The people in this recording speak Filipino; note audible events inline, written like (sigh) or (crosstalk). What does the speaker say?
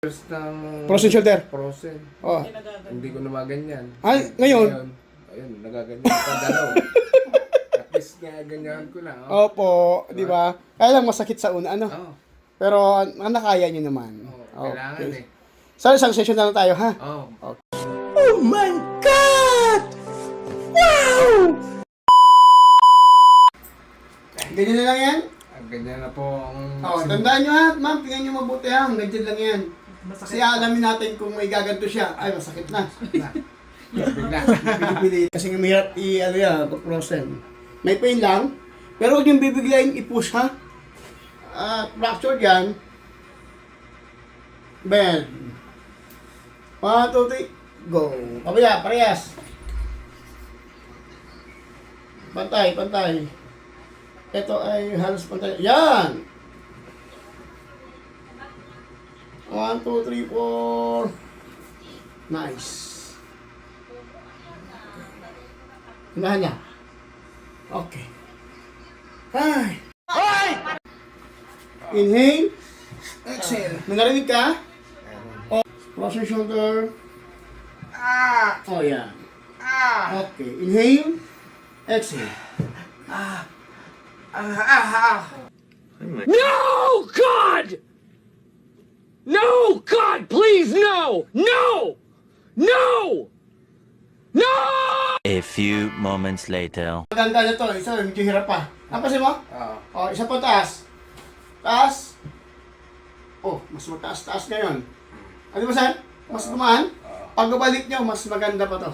First ng Frozen shoulder. Frozen. Oh. Hindi ko na maganyan. Ay, ngayon? Ayun, nagaganyan pa dalaw. (laughs) At least nga ganyan ko na. Oh. Opo, di ba? Kaya lang masakit sa una, ano? Oh. Pero ang nakaya nyo naman. oh, Kailangan eh. So, isang session na lang tayo, ha? Oh. Oh my God! Wow! Ganyan na lang yan? Ah, Ganyan na po ang... Oh, tandaan nyo ha, ma'am, tingnan nyo mabuti ha, ganyan lang yan. Kasi alamin natin kung may gaganto siya. Ay, masakit na. (laughs) Bigla. Pili-pili. Kasi nga mahirap i, ano yan, frozen. May pain lang, pero huwag yung bibiglayin i-push ha. Ah, fractured yan. Bend. One, two, three, go. Kabila, parehas. Pantay, pantay. Ito ay halos pantay. Yan! One, two, three, four. Nice. Hinahan niya. Okay. Ay! Inhale. Exhale. May narinig ka? Oh. Cross your shoulder. Ah! Oh, yan. Ah! Okay. Inhale. Exhale. No, God! No, God, please, no! No! No! No! A few moments later. Maganda na to. Isa, medyo hirap pa. Napasin mo? Oh. Oh, isa pa taas. Taas. Oh, mas mataas-taas ngayon. Ano ba, sir? Mas gumaan? Pag balik nyo, mas maganda pa to.